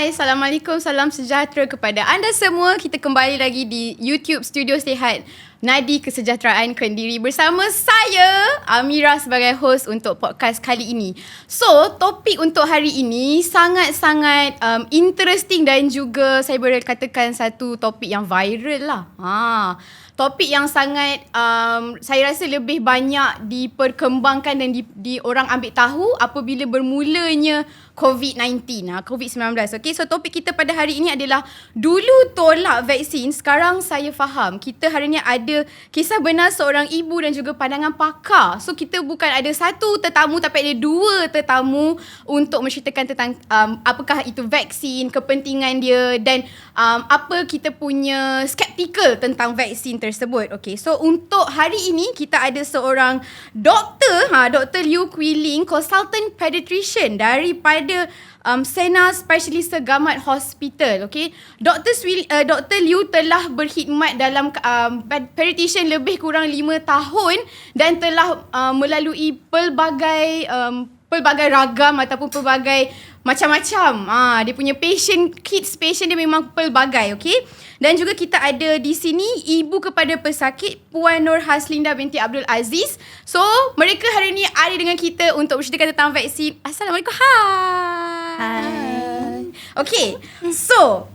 Hai, Assalamualaikum, salam sejahtera kepada anda semua. Kita kembali lagi di YouTube Studio Sehat. Nadi Kesejahteraan Kendiri bersama saya Amira sebagai host untuk podcast kali ini. So, topik untuk hari ini sangat-sangat um, interesting dan juga saya boleh katakan satu topik yang viral lah. Ha, topik yang sangat um, saya rasa lebih banyak diperkembangkan dan di, di orang ambil tahu apabila bermulanya COVID-19, ha, COVID-19. Okay, so topik kita pada hari ini adalah dulu tolak vaksin, sekarang saya faham. Kita hari ini ada kisah benar seorang ibu dan juga pandangan pakar. So kita bukan ada satu tetamu tapi ada dua tetamu untuk menceritakan tentang um, apakah itu vaksin, kepentingan dia dan um, apa kita punya skeptikal tentang vaksin tersebut. Okay, so untuk hari ini kita ada seorang doktor, ha, Dr. Liu Quiling, consultant pediatrician daripada ada um, Sena Specialist Gamat Hospital. Okay. Dr. Swil, uh, Dr. Liu telah berkhidmat dalam um, pediatrician lebih kurang 5 tahun dan telah uh, melalui pelbagai um, pelbagai ragam ataupun pelbagai macam-macam. Ah, dia punya patient, kids patient dia memang pelbagai, okay? Dan juga kita ada di sini ibu kepada pesakit Puan Nur Haslinda binti Abdul Aziz. So, mereka hari ini ada dengan kita untuk berceritakan tentang vaksin. Assalamualaikum. Hai. Hai. Okay, so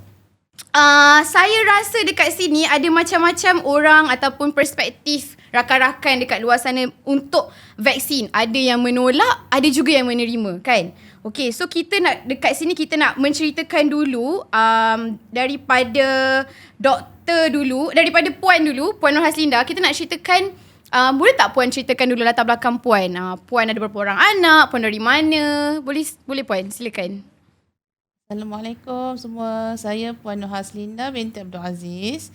Uh, saya rasa dekat sini ada macam-macam orang ataupun perspektif rakan-rakan dekat luar sana untuk vaksin. Ada yang menolak, ada juga yang menerima, kan? Okay, so kita nak dekat sini kita nak menceritakan dulu um, daripada doktor dulu, daripada puan dulu, Puan Nur Haslinda, kita nak ceritakan uh, boleh tak puan ceritakan dulu latar belakang puan? Uh, puan ada berapa orang anak, puan dari mana? Boleh boleh puan, silakan. Assalamualaikum semua. Saya Puan Nur Haslinda binti Abdul Aziz.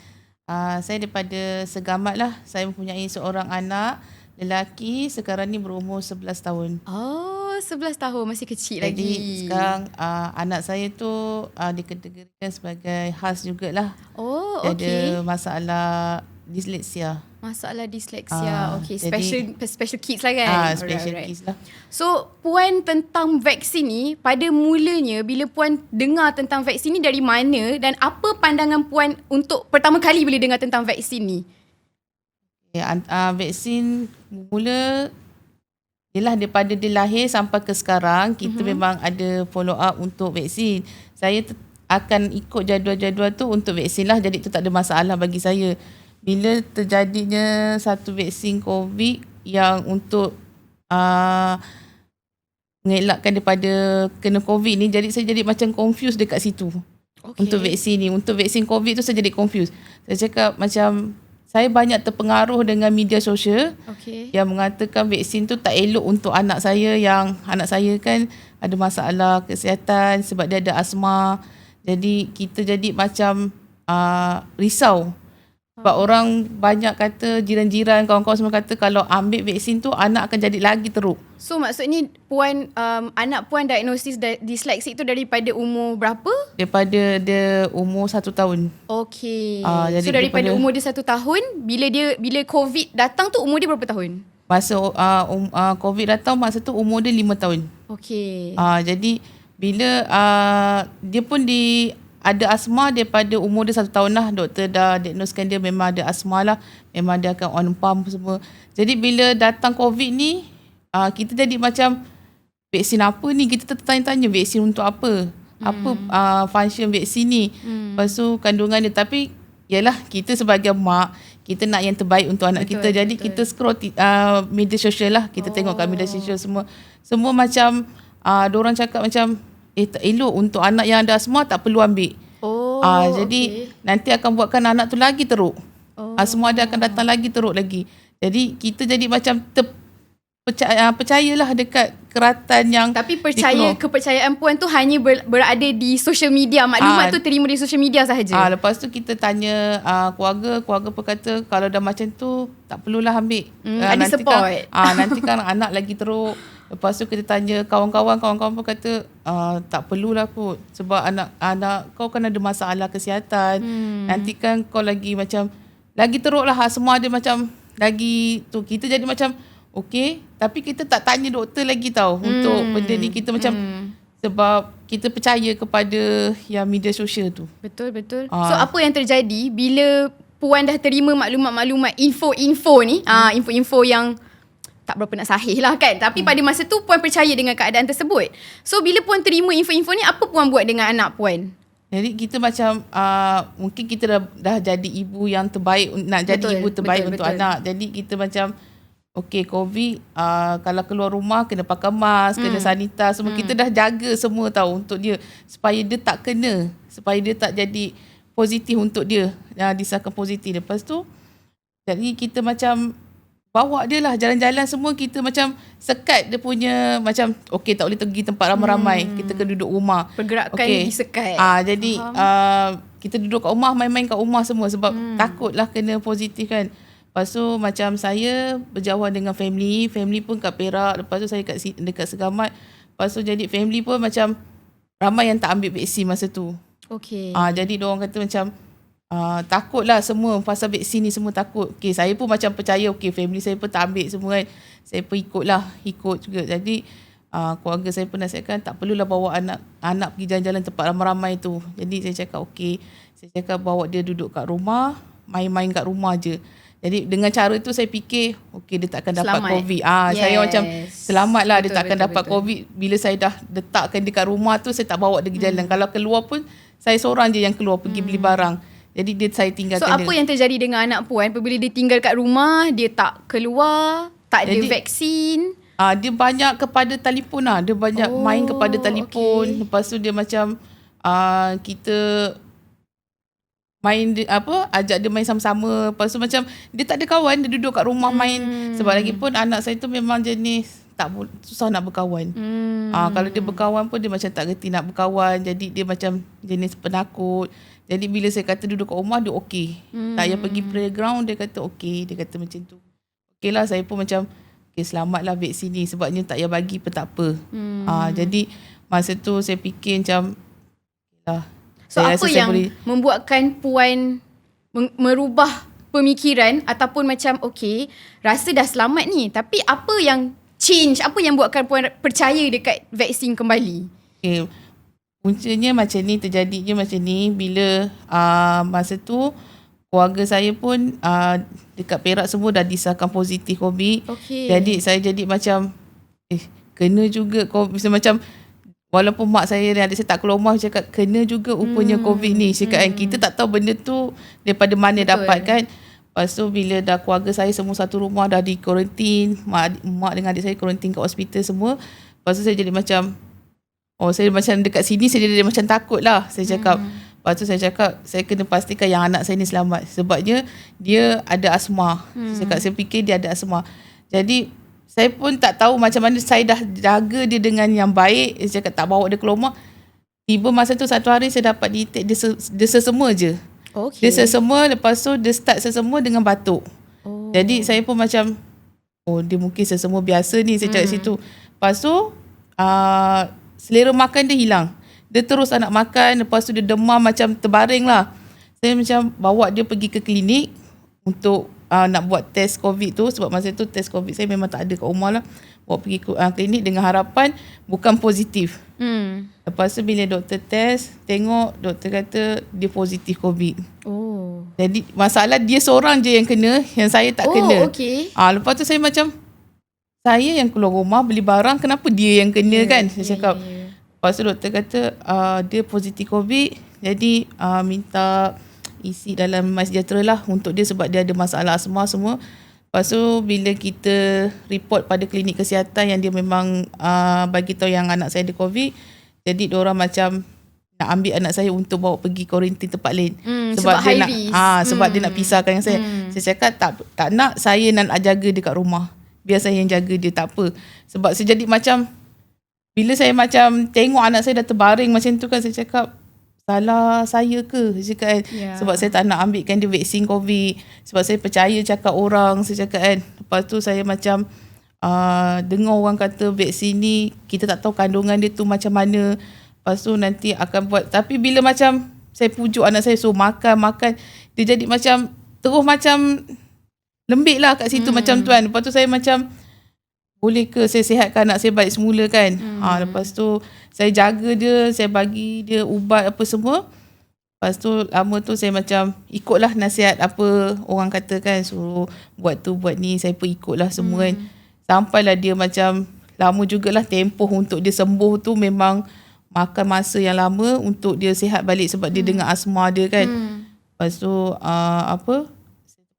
Uh, saya daripada Segamat lah. Saya mempunyai seorang anak lelaki sekarang ni berumur 11 tahun. Oh, 11 tahun masih kecil Jadi, lagi. Jadi sekarang uh, anak saya tu uh, dikategorikan sebagai khas jugalah. Oh, Dia okey. ada masalah disleksia. Masalah disleksia. Ah, okay, jadi- special special kids lah kan? Ah, special kids lah. So, puan tentang vaksin ni, pada mulanya bila puan dengar tentang vaksin ni dari mana dan apa pandangan puan untuk pertama kali bila dengar tentang vaksin ni? Ya, an- uh, vaksin mula Yelah daripada dia lahir sampai ke sekarang kita Mhm. mm-hmm. memang ada follow up untuk vaksin. Saya t- akan ikut jadual-jadual tu untuk vaksin lah jadi tu tak ada masalah bagi saya. Bila terjadinya satu vaksin COVID yang untuk uh, mengelakkan daripada kena COVID ni jadi saya jadi macam confused dekat situ Okay. untuk vaksin ni. Untuk vaksin COVID tu saya jadi confused. Saya cakap macam saya banyak terpengaruh dengan media sosial Okay. yang mengatakan vaksin tu tak elok untuk anak saya yang anak saya kan ada masalah kesihatan sebab dia ada asma. Jadi kita jadi macam uh, risau. Sebab orang banyak kata jiran-jiran kawan-kawan semua kata kalau ambil vaksin tu anak akan jadi lagi teruk. So, maksudnya puan, um, anak puan diagnosis di- disleksik tu daripada umur berapa? Daripada dia umur satu tahun. Okay. Ah, jadi so, daripada daripada- umur dia satu tahun, bila dia bila COVID datang tu umur dia berapa tahun? Masa uh, um, uh, COVID datang masa tu umur dia lima tahun. Okay. Ah jadi bila uh, dia pun di ada asma daripada umur dia satu tahun lah. Doktor dah diagnosekan dia memang ada asma lah. Memang dia akan on pump semua. Jadi bila datang covid ni uh, kita jadi macam vaksin apa ni? Kita tertanya-tanya vaksin untuk apa? Apa uh, function vaksin ni? Hmm. lepas tu kandungan dia. Tapi yalah kita sebagai mak kita nak yang terbaik untuk anak Betul, kita. Jadi betul. kita scroll uh, media sosial lah. Kita oh. tengok kat media sosial semua. Semua macam uh, orang cakap macam eh tak elok untuk anak yang ada asma tak perlu ambil Oh, Ah jadi nanti akan buatkan anak tu lagi teruk. Oh. Ah semua dia akan datang lagi teruk lagi. Jadi kita jadi macam ter, percaya, percayalah dekat keratan yang Tapi percaya dikeluar. kepercayaan puan tu hanya ber, berada di social media. Maklumat Ah. tu terima di social media sahaja. Ah lepas tu kita tanya ah, keluarga, keluarga pun kata kalau dah macam tu tak perlulah ambil. Hmm, ada nanti support. Kan, ah nanti kan anak lagi teruk. Lepas tu kita tanya kawan-kawan, kawan-kawan pun kata ah, tak perlulah kot sebab anak anak kau kan ada masalah kesihatan. Hmm. Nanti kan kau lagi macam lagi teruk lah ah, semua ada macam lagi tu kita jadi macam okey tapi kita tak tanya doktor lagi tau untuk benda ni kita macam Hmm. sebab kita percaya kepada yang media sosial tu. Betul betul. Ah. So apa yang terjadi bila puan dah terima maklumat-maklumat info-info ni, ah info-info yang tak berapa nak sahih lah kan. Tapi pada masa tu puan percaya dengan keadaan tersebut. So bila puan terima info-info ni apa puan buat dengan anak puan? Jadi kita macam uh, mungkin kita dah, dah jadi ibu yang terbaik nak jadi Betul, ibu terbaik betul, untuk betul. anak. Jadi kita macam okay COVID uh, kalau keluar rumah kena pakai mask, hmm. kena sanitize semua. Hmm. Kita dah jaga semua tahu untuk dia supaya dia tak kena, supaya dia tak jadi positif untuk dia. Uh, disahkan positif. Lepas tu jadi kita macam bawa dia lah jalan-jalan semua kita macam sekat dia punya macam okay tak boleh pergi tempat ramai-ramai. Hmm. Kita kena duduk rumah. Pergerakan Okey. disekat. Ah jadi uh, kita duduk kat rumah main-main kat rumah semua sebab hmm. takutlah kena positif kan. Lepas tu macam saya berjauhan dengan family, family pun kat Perak, lepas tu saya kat dekat Segamat. Lepas tu jadi family pun macam ramai yang tak ambil vaksin masa tu. Okey. Ah jadi dia orang kata macam uh, takutlah semua pasal vaksin ni semua takut. Okey saya pun macam percaya okey family saya pun tak ambil semua kan. Saya pun ikutlah, ikut juga. Jadi uh, keluarga saya pun nasihatkan tak perlulah bawa anak anak pergi jalan-jalan tempat ramai-ramai tu. Jadi saya cakap okey. Saya cakap bawa dia duduk kat rumah, main-main kat rumah je. Jadi dengan cara tu saya fikir okey dia takkan dapat Selamat. COVID. Ah yes. saya macam selamatlah dia Betul, takkan betul, dapat betul. COVID bila saya dah letakkan dia kat rumah tu saya tak bawa dia pergi jalan. Kalau keluar pun saya seorang je yang keluar pergi beli barang. Jadi dia saya tinggalkan So apa dia. yang terjadi dengan anak puan apabila dia tinggal kat rumah, dia tak keluar, tak ada Jadi- vaksin. Ah dia banyak kepada telefon lah. Dia banyak Oh, main kepada telefon. Okay. Lepas tu dia macam ah kita main dia, apa ajak dia main sama-sama. Lepas tu macam dia tak ada kawan, dia duduk kat rumah hmm. main. Sebab lagi pun anak saya tu memang jenis tak susah nak berkawan. Hmm. Ah kalau dia berkawan pun dia macam tak reti nak berkawan. Jadi dia macam jenis penakut. Jadi bila saya kata duduk kat rumah dia okey. Hmm. Tak payah pergi playground dia kata okey. Dia kata macam tu. Okey lah saya pun macam okey selamatlah vaksin ni sebabnya tak payah bagi pun tak apa. Hmm. Ah jadi masa tu saya fikir macam lah. So saya apa rasa saya yang boleh membuatkan puan merubah pemikiran ataupun macam okay rasa dah selamat ni tapi apa yang change apa yang buatkan puan percaya dekat vaksin kembali? Okay. Puncanya macam ni terjadinya macam ni bila uh, masa tu keluarga saya pun uh, dekat Perak semua dah disahkan positif COVID. Okey. Jadi saya jadi macam eh kena juga COVID Macam- macam walaupun mak saya dan adik saya tak keluar rumah cakap kena juga rupanya hmm. COVID ni. Cakap kan kita tak tahu benda tu daripada mana Betul. dapat kan. Lepas tu bila dah keluarga saya semua satu rumah dah di kuarantin, mak, mak dengan adik saya kuarantin kat hospital semua. Lepas tu saya jadi macam Oh saya macam dekat sini saya jadi macam takut lah. Saya cakap. Hmm. Lepas tu saya cakap saya kena pastikan yang anak saya ni selamat. Sebabnya dia ada asma. Hmm. Saya cakap saya fikir dia ada asma. Jadi saya pun tak tahu macam mana saya dah jaga dia dengan yang baik. Saya cakap tak bawa dia keluar rumah. Tiba masa tu satu hari saya dapat detect dia, dia sesama je. Okey. Dia sesama lepas tu dia start sesama dengan batuk. Oh. Jadi saya pun macam oh dia mungkin sesama biasa ni saya cakap Hmm. situ. Lepas tu uh, selera makan dia hilang. Dia terus nak makan lepas tu dia demam macam terbaring lah. Saya macam bawa dia pergi ke klinik untuk uh, nak buat test COVID tu sebab masa tu test COVID saya memang tak ada kat rumah lah. Bawa pergi ke uh, klinik dengan harapan bukan positif. Hmm. Lepas tu bila doktor test, tengok doktor kata dia positif COVID. Oh. Jadi masalah dia seorang je yang kena, yang saya tak oh, kena. okey. Ah lepas tu saya macam saya yang keluar rumah beli barang kenapa dia yang kena Ya, kan? ya, Saya cakap. ya, ya. Lepas tu doktor kata uh, dia positif COVID jadi uh, minta isi dalam MySejahtera lah untuk dia sebab dia ada masalah asma semua. Lepas tu bila kita report pada klinik kesihatan yang dia memang uh, bagi tahu yang anak saya ada COVID jadi orang macam nak ambil anak saya untuk bawa pergi kuarantin tempat lain Hmm, sebab, sebab dia nak ah sebab dia Hmm. nak pisahkan dengan saya. Hmm. Saya cakap tak tak nak saya nak jaga dia kat rumah. Biar saya yang jaga dia tak apa. Sebab saya jadi macam bila saya macam tengok anak saya dah terbaring macam tu kan saya cakap salah saya ke? Saya cakap kan. Ya. sebab saya tak nak ambilkan dia vaksin covid. Sebab saya percaya cakap orang saya cakap kan. Lepas tu saya macam uh, dengar orang kata vaksin ni kita tak tahu kandungan dia tu macam mana. Lepas tu nanti akan buat. Tapi bila macam saya pujuk anak saya suruh makan makan dia jadi macam terus macam lembik lah kat situ hmm. macam tu kan lepas tu saya macam boleh ke saya sihatkan anak saya balik semula kan. Hmm. Ha, lepas tu saya jaga dia, saya bagi dia ubat apa semua. Lepas tu lama tu saya macam ikutlah nasihat apa orang kata kan suruh buat tu buat ni saya pun ikutlah semua kan. hmm. kan. Sampailah dia macam lama jugalah tempoh untuk dia sembuh tu memang makan masa yang lama untuk dia sihat balik sebab hmm. dia dengan asma dia kan. Hmm. Lepas tu uh, apa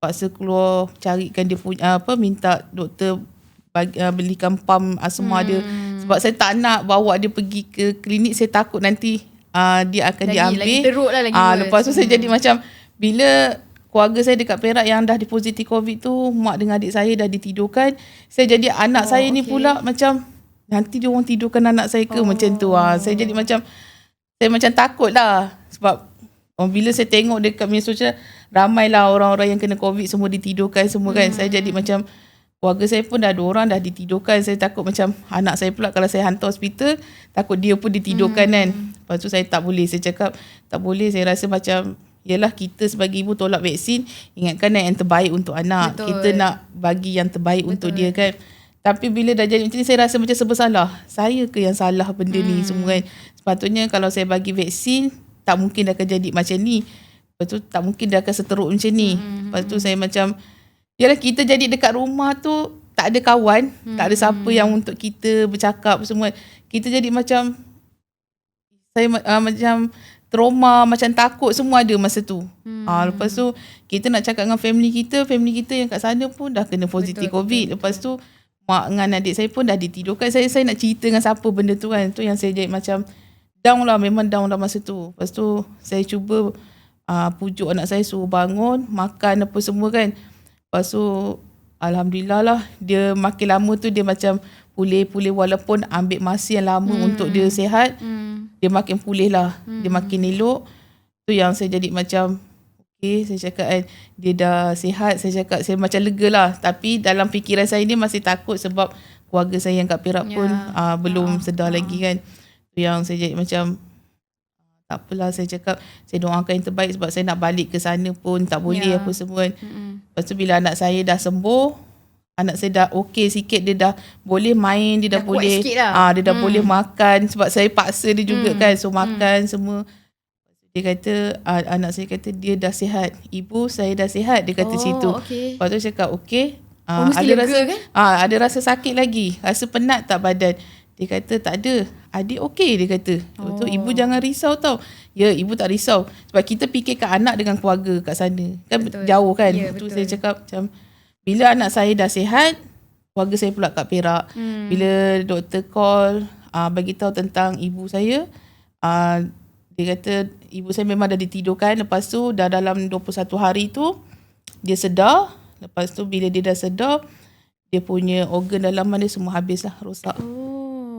terpaksa keluar carikan dia punya apa minta doktor bagi, uh, belikan pam asma hmm. dia sebab saya tak nak bawa dia pergi ke klinik saya takut nanti uh, dia akan lagi, diambil lagi teruk lah lagi uh, lepas tu hmm. saya jadi macam bila keluarga saya dekat Perak yang dah dipositif covid tu mak dengan adik saya dah ditidurkan saya jadi anak oh, saya okay. ni pula macam nanti dia orang tidurkan anak saya ke oh. macam tu uh. saya jadi macam saya macam takut lah sebab Oh, bila saya tengok dekat media sosial ramailah orang-orang yang kena covid semua ditidurkan semua kan. Hmm. Saya jadi macam keluarga saya pun dah ada orang dah ditidurkan. Saya takut macam anak saya pula kalau saya hantar hospital takut dia pun ditidurkan hmm. kan. Lepas tu saya tak boleh. Saya cakap tak boleh. Saya rasa macam Yalah kita sebagai ibu tolak vaksin Ingatkan yang terbaik untuk anak Betul. Kita nak bagi yang terbaik Betul. untuk dia kan Tapi bila dah jadi macam ni Saya rasa macam sebesalah Saya ke yang salah benda hmm. ni semua kan Sepatutnya kalau saya bagi vaksin tak mungkin dia akan jadi macam ni. Lepas tu tak mungkin dia akan seteruk macam ni. Hmm. Lepas tu saya macam, yalah kita jadi dekat rumah tu tak ada kawan, hmm. tak ada siapa yang untuk kita bercakap semua. Kita jadi macam, saya uh, macam trauma, macam takut semua ada masa tu. Hmm. Uh, lepas tu kita nak cakap dengan family kita, family kita yang kat sana pun dah kena positif betul, COVID. Betul, lepas tu mak dengan adik saya pun dah ditidurkan. Saya saya nak cerita dengan siapa benda tu kan. Tu yang saya jadi macam, down lah memang down dah masa tu lepas tu saya cuba uh, pujuk anak saya suruh bangun makan apa semua kan lepas tu Alhamdulillah lah dia makin lama tu dia macam pulih-pulih walaupun ambil masa yang lama hmm. untuk dia sihat hmm. dia makin pulih lah hmm. dia makin elok tu yang saya jadi macam Okay, saya cakap kan dia dah sihat saya cakap saya macam lega lah tapi dalam fikiran saya ni masih takut sebab keluarga saya yang kat Perak yeah. pun uh, belum yeah. sedar yeah. lagi kan yang saya jadi macam tak apalah saya cakap saya doakan yang terbaik sebab saya nak balik ke sana pun tak boleh yeah. apa semua kan. Mm-hmm. Lepas tu bila anak saya dah sembuh, anak saya dah okey sikit dia dah boleh main, dia dah, dah boleh ah dia dah mm. boleh makan sebab saya paksa dia juga mm. kan so makan mm. semua. Dia kata uh, anak saya kata dia dah sihat. Ibu saya dah sihat dia kata oh, situ. Okay. Lepas tu saya cakap okey. Uh, oh, ada rasa kan? uh, ada rasa sakit lagi. Rasa penat tak badan. Dia kata tak ada. Adik okey dia kata. Oh. Tu ibu jangan risau tau. Ya ibu tak risau. Sebab kita fikirkan anak dengan keluarga kat sana. Kan betul. jauh kan. Ya, tu saya cakap macam bila anak saya dah sihat, keluarga saya pula kat Perak. Hmm. Bila doktor call uh, bagi tahu tentang ibu saya, uh, dia kata ibu saya memang dah ditidurkan. Lepas tu dah dalam 21 hari tu dia sedar. Lepas tu bila dia dah sedar, dia punya organ dalaman dia semua habis lah rosak. Oh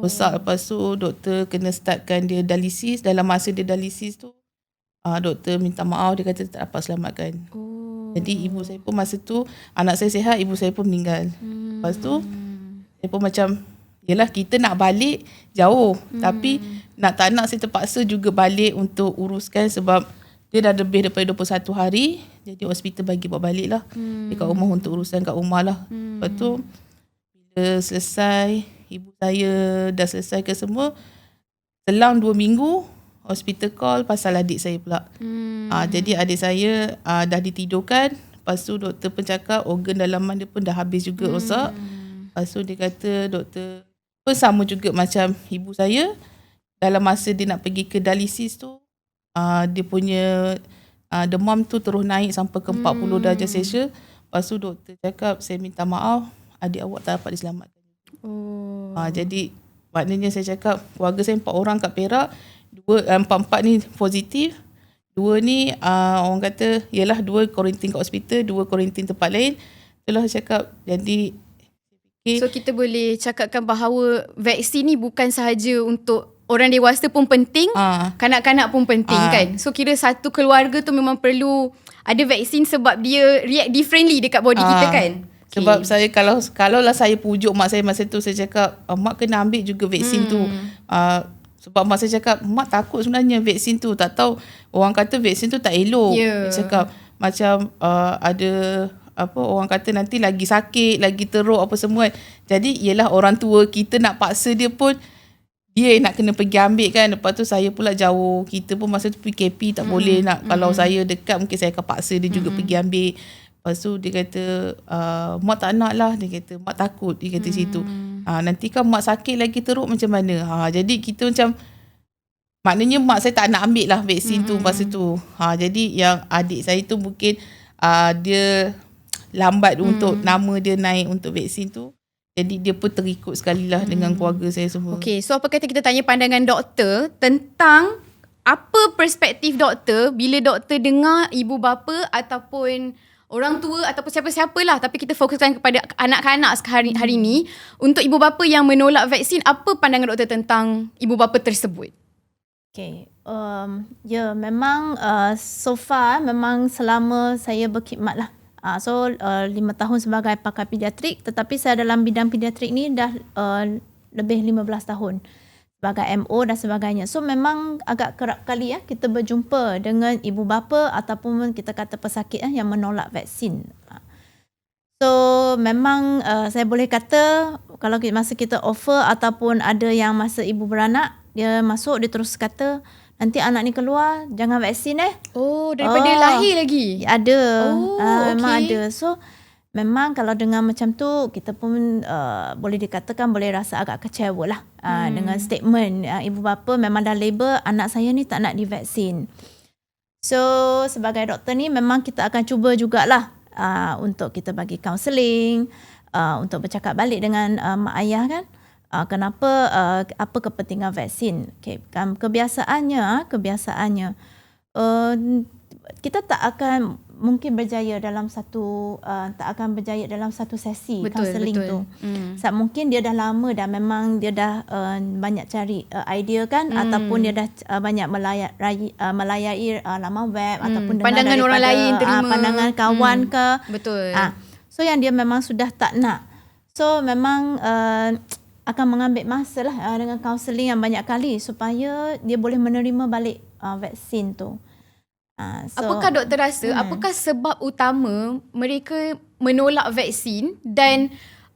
rosak lepas tu doktor kena startkan dia dialisis dalam masa dia dialisis tu uh, doktor minta maaf dia kata tak dapat selamatkan oh. jadi ibu saya pun masa tu anak saya sihat ibu saya pun meninggal hmm. lepas tu saya pun macam Yelah kita nak balik jauh hmm. Tapi nak tak nak saya terpaksa juga balik untuk uruskan sebab dia dah lebih daripada 21 hari Jadi hospital bagi buat balik lah hmm. Dekat rumah untuk urusan kat rumah lah hmm. Lepas tu bila selesai ibu saya dah selesai ke semua selang dua minggu hospital call pasal adik saya pula hmm. uh, jadi adik saya uh, dah ditidurkan lepas tu doktor pun cakap organ dalaman dia pun dah habis juga hmm. rosak lepas tu dia kata doktor pun sama juga macam ibu saya dalam masa dia nak pergi ke dialisis tu uh, dia punya uh, demam tu terus naik sampai ke 40 hmm. darjah Celsius lepas tu doktor cakap saya minta maaf adik awak tak dapat diselamatkan Oh. Ha, jadi maknanya saya cakap keluarga saya empat orang kat Perak, dua eh, empat-empat ni positif. Dua ni uh, orang kata ialah dua quarantine kat hospital, dua quarantine tempat lain. Itulah saya cakap. Jadi okay. So kita boleh cakapkan bahawa vaksin ni bukan sahaja untuk orang dewasa pun penting, ha. kanak-kanak pun penting ha. kan. So kira satu keluarga tu memang perlu ada vaksin sebab dia react differently dekat body ha. kita kan. Sebab saya kalau kalau lah saya pujuk mak saya masa tu saya cakap oh, mak kena ambil juga vaksin hmm. tu. Uh, sebab mak saya cakap mak takut sebenarnya vaksin tu tak tahu orang kata vaksin tu tak elok. Yeah. Dia cakap macam uh, ada apa orang kata nanti lagi sakit, lagi teruk apa semua. Jadi ialah orang tua kita nak paksa dia pun dia nak kena pergi ambil kan. Lepas tu saya pula jauh. Kita pun masa tu PKP tak mm. boleh nak. Mm. Kalau saya dekat mungkin saya akan paksa dia juga mm. pergi ambil. Lepas tu dia kata, uh, mak tak nak lah. Dia kata, mak takut. Dia kata mm. situ. Ha, nanti kan mak sakit lagi teruk macam mana. Ha, jadi kita macam, maknanya mak saya tak nak ambil lah vaksin mm. tu masa tu. Ha, jadi yang adik saya tu mungkin uh, dia lambat mm. untuk nama dia naik untuk vaksin tu. Jadi dia pun terikut sekali lah hmm. dengan keluarga saya semua. Okay, so apa kata kita tanya pandangan doktor tentang apa perspektif doktor bila doktor dengar ibu bapa ataupun orang tua ataupun siapa-siapa lah tapi kita fokuskan kepada anak-anak hari, hari ni untuk ibu bapa yang menolak vaksin apa pandangan doktor tentang ibu bapa tersebut? Okay, um, ya yeah, memang uh, so far memang selama saya berkhidmat lah. Uh, so uh, lima tahun sebagai pakar pediatrik tetapi saya dalam bidang pediatrik ni dah uh, lebih 15 tahun sebagai MO dan sebagainya. So memang agak kerap kali ya kita berjumpa dengan ibu bapa ataupun kita kata pesakit eh, yang menolak vaksin. So memang uh, saya boleh kata kalau masa kita offer ataupun ada yang masa ibu beranak dia masuk dia terus kata nanti anak ni keluar jangan vaksin eh. Oh, daripada oh, lahir lagi. Ada. Oh, uh, okay. memang ada. So memang kalau dengar macam tu kita pun uh, boleh dikatakan boleh rasa agak kecewa lah uh, hmm. dengan statement uh, ibu bapa memang dah label anak saya ni tak nak divaksin. So sebagai doktor ni memang kita akan cuba jugalah uh, untuk kita bagi counselling uh, untuk bercakap balik dengan uh, mak ayah kan uh, kenapa uh, apa kepentingan vaksin okay. Um, kebiasaannya ah, kebiasaannya uh, kita tak akan mungkin berjaya dalam satu uh, tak akan berjaya dalam satu sesi counselling tu. Hmm. Sebab mungkin dia dah lama dah memang dia dah uh, banyak cari uh, idea kan hmm. ataupun dia dah uh, banyak melayari uh, melayari uh, laman web hmm. ataupun pandangan orang lain terima uh, pandangan kawan hmm. ke. Betul. Uh, so yang dia memang sudah tak nak. So memang uh, akan mengambil masa lah uh, dengan kaunseling yang banyak kali supaya dia boleh menerima balik uh, vaksin tu. Uh, so, apakah doktor rasa, hmm. apakah sebab utama mereka menolak vaksin dan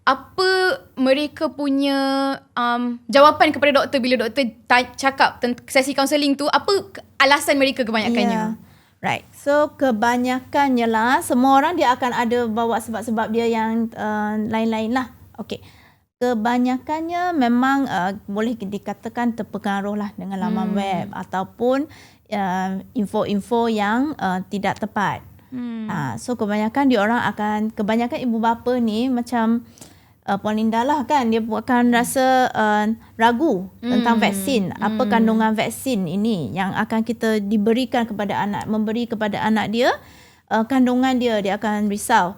apa mereka punya um, jawapan kepada doktor bila doktor cakap tentang sesi kaunseling tu, apa alasan mereka kebanyakannya? Yeah. Right. So kebanyakannya lah semua orang dia akan ada bawa sebab-sebab dia yang uh, lain-lain lah. Okay kebanyakannya memang uh, boleh dikatakan terpengaruh lah dengan laman hmm. web ataupun uh, info-info yang uh, tidak tepat. Hmm. Uh, so kebanyakan dia orang akan kebanyakan ibu bapa ni macam uh, Puan Linda lah kan dia akan rasa uh, ragu hmm. tentang vaksin. Apa hmm. kandungan vaksin ini yang akan kita diberikan kepada anak, memberi kepada anak dia uh, kandungan dia dia akan risau.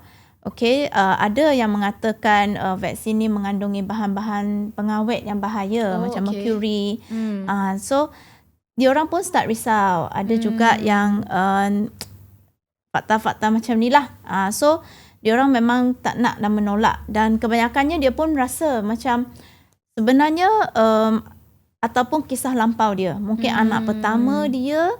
Okey, uh, ada yang mengatakan uh, vaksin ni mengandungi bahan-bahan pengawet yang bahaya oh, macam okay. mercury. Hmm. Uh, so dia orang pun start risau. Ada hmm. juga yang uh, fakta-fakta macam ni lah. Uh, so dia orang memang tak nak dan menolak dan kebanyakannya dia pun rasa macam sebenarnya um, ataupun kisah lampau dia. Mungkin hmm. anak pertama dia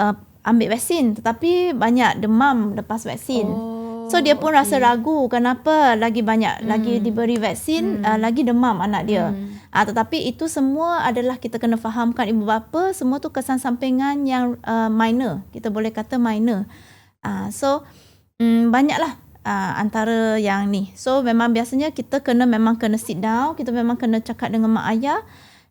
uh, ambil vaksin tetapi banyak demam lepas vaksin. Oh. So dia pun okay. rasa ragu kenapa lagi banyak hmm. lagi diberi vaksin hmm. uh, lagi demam anak dia. Hmm. Uh, tetapi itu semua adalah kita kena fahamkan ibu bapa semua tu kesan sampingan yang uh, minor. Kita boleh kata minor. Uh, so um, banyaklah uh, antara yang ni. So memang biasanya kita kena memang kena sit down, kita memang kena cakap dengan mak ayah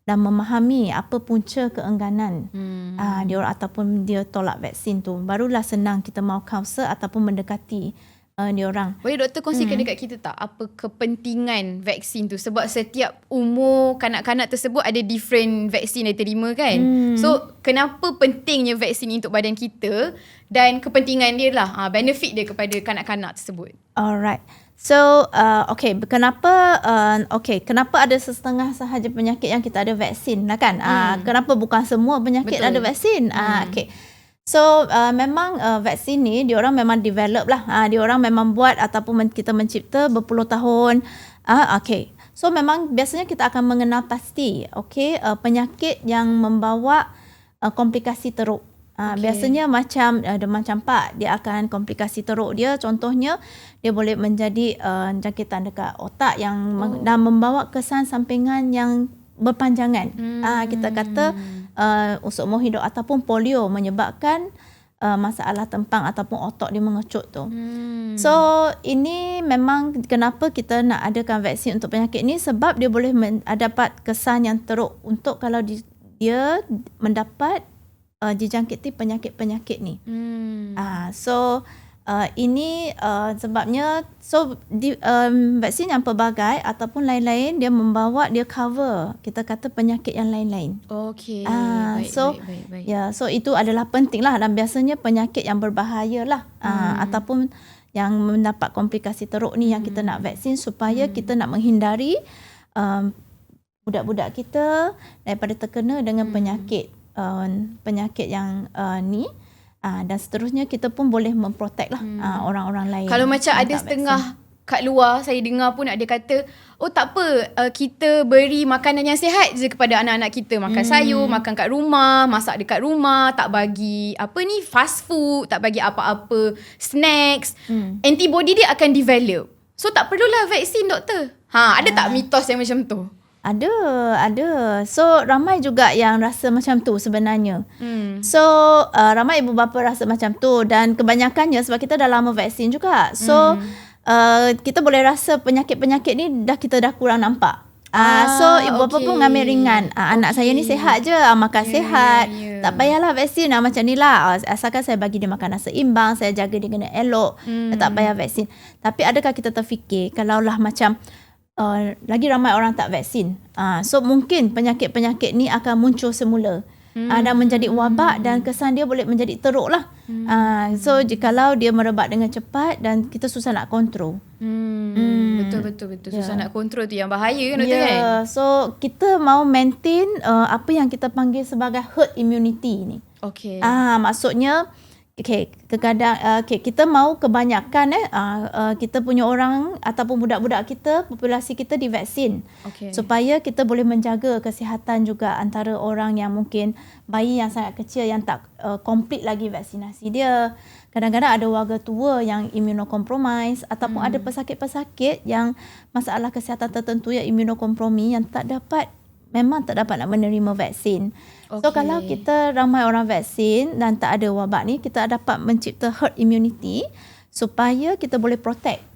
dan memahami apa punca keengganan hmm. uh, dia ataupun dia tolak vaksin tu. Barulah senang kita mau counsel ataupun mendekati uh, dia orang. Boleh doktor kongsikan hmm. dekat kita tak apa kepentingan vaksin tu sebab setiap umur kanak-kanak tersebut ada different vaksin yang terima kan. Hmm. So kenapa pentingnya vaksin untuk badan kita dan kepentingan dia lah uh, benefit dia kepada kanak-kanak tersebut. Alright. So, uh, okay, kenapa uh, okay, kenapa ada setengah sahaja penyakit yang kita ada vaksin lah kan? Hmm. Uh, kenapa bukan semua penyakit Betul. ada vaksin? Hmm. Uh, okay. So uh, memang uh, vaksin ni dia orang memang develop lah. Uh, dia orang memang buat ataupun kita mencipta berpuluh tahun. Uh, okay. So memang biasanya kita akan mengenal pasti okay, uh, penyakit yang membawa uh, komplikasi teruk. Uh, okay. Biasanya macam uh, demam campak, dia akan komplikasi teruk dia. Contohnya, dia boleh menjadi uh, jangkitan dekat otak yang oh. dan membawa kesan sampingan yang berpanjangan. Hmm. Uh, kita kata uh, usuk hidup ataupun polio menyebabkan uh, masalah tempang ataupun otak dia mengecut tu. Hmm. So ini memang kenapa kita nak adakan vaksin untuk penyakit ni sebab dia boleh men- dapat kesan yang teruk untuk kalau di- dia mendapat uh, dijangkiti penyakit-penyakit ni. Hmm. Uh, so uh, ini uh, sebabnya so di, um, vaksin yang pelbagai ataupun lain-lain dia membawa dia cover kita kata penyakit yang lain-lain. Okay. Uh, baik, so baik, baik, baik. ya yeah, so itu adalah penting lah dan biasanya penyakit yang berbahaya lah uh, hmm. ataupun yang mendapat komplikasi teruk ni hmm. yang kita nak vaksin supaya hmm. kita nak menghindari um, budak-budak kita daripada terkena dengan hmm. penyakit uh, penyakit yang uh, ni uh, dan seterusnya kita pun boleh memprotect lah hmm. uh, orang-orang lain. Kalau macam ada setengah vaksin. kat luar saya dengar pun ada kata oh tak apa uh, kita beri makanan yang sihat je kepada anak-anak kita makan hmm. sayur makan kat rumah masak dekat rumah tak bagi apa ni fast food tak bagi apa-apa snacks hmm. antibody dia akan develop so tak perlulah vaksin doktor ha ada uh. tak mitos yang macam tu ada, ada. So ramai juga yang rasa macam tu sebenarnya. Hmm. So uh, ramai ibu bapa rasa macam tu dan kebanyakannya sebab kita dah lama vaksin juga. So hmm. uh, kita boleh rasa penyakit-penyakit ni dah kita dah kurang nampak. Uh, ah, so ibu bapa okay. pun ngambil ringan. Uh, okay. Anak saya ni sihat je, uh, makan yeah, sihat. Yeah. Tak payahlah vaksin uh, macam ni lah. Uh, asalkan saya bagi dia makanan seimbang, saya jaga dia kena elok. Hmm. Tak payah vaksin. Tapi adakah kita terfikir kalaulah macam uh, lagi ramai orang tak vaksin. Uh, so mungkin penyakit-penyakit ni akan muncul semula. Hmm. Uh, dan menjadi wabak dan kesan dia boleh menjadi teruk lah. Hmm. Uh, so jikalau dia merebak dengan cepat dan kita susah nak kontrol. Hmm. Hmm. Betul betul betul susah yeah. nak kontrol tu yang bahaya kan doktor yeah. kan. So kita mau maintain uh, apa yang kita panggil sebagai herd immunity ni. Okay. Ah uh, maksudnya Okay, kadang uh, okay, kita mau kebanyakan eh uh, uh, kita punya orang ataupun budak-budak kita populasi kita divaksin okay. supaya kita boleh menjaga kesihatan juga antara orang yang mungkin bayi yang sangat kecil yang tak uh, complete lagi vaksinasi dia kadang-kadang ada warga tua yang immunocompromised ataupun hmm. ada pesakit-pesakit yang masalah kesihatan tertentu yang immunokompromi yang tak dapat memang tak dapat nak menerima vaksin. Okay. So kalau kita ramai orang vaksin dan tak ada wabak ni, kita dapat mencipta herd immunity supaya kita boleh protect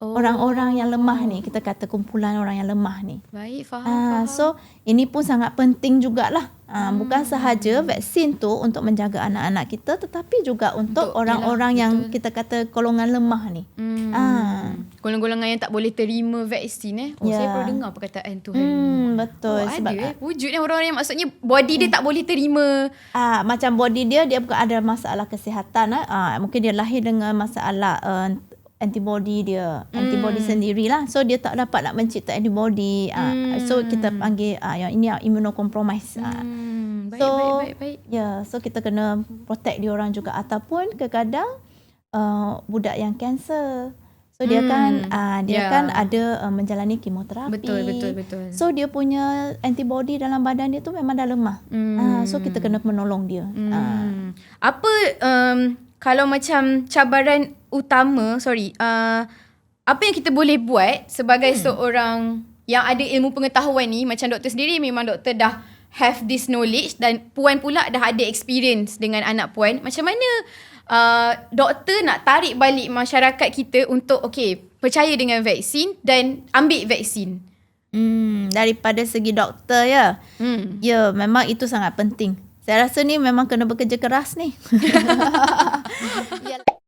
oh. orang-orang yang lemah ni. Kita kata kumpulan orang yang lemah ni. Baik, faham. Uh, faham. So ini pun sangat penting jugalah. Uh, hmm. Bukan sahaja vaksin tu untuk menjaga anak-anak kita tetapi juga untuk, untuk orang-orang yang betul. kita kata golongan lemah ni. Hmm. Uh. Golongan-golongan yang tak boleh terima vaksin eh. Oh, yeah. saya perlu dengar perkataan tu hari hmm, Betul. Oh, sebab ada eh. Wujud ni orang-orang yang maksudnya body dia hmm. tak boleh terima. Ah, Macam body dia, dia bukan ada masalah kesihatan. Eh. Ah, mungkin dia lahir dengan masalah uh, antibody dia hmm. antibody sendirilah so dia tak dapat nak mencipta antibody hmm. uh, so kita panggil uh, yang ini uh, immunocompromised uh. hmm. baik, so baik baik baik ya yeah, so kita kena protect dia orang juga ataupun kadang uh, budak yang cancer so dia hmm. kan uh, dia yeah. kan ada uh, menjalani kemoterapi betul betul betul so dia punya antibody dalam badan dia tu memang dah lemah hmm. uh, so kita kena menolong dia hmm. uh. apa um, kalau macam cabaran utama sorry uh, apa yang kita boleh buat sebagai hmm. seorang yang ada ilmu pengetahuan ni macam doktor sendiri memang doktor dah have this knowledge dan puan pula dah ada experience dengan anak puan macam mana uh, doktor nak tarik balik masyarakat kita untuk okay percaya dengan vaksin dan ambil vaksin hmm daripada segi doktor ya hmm. ya memang itu sangat penting saya rasa ni memang kena bekerja keras ni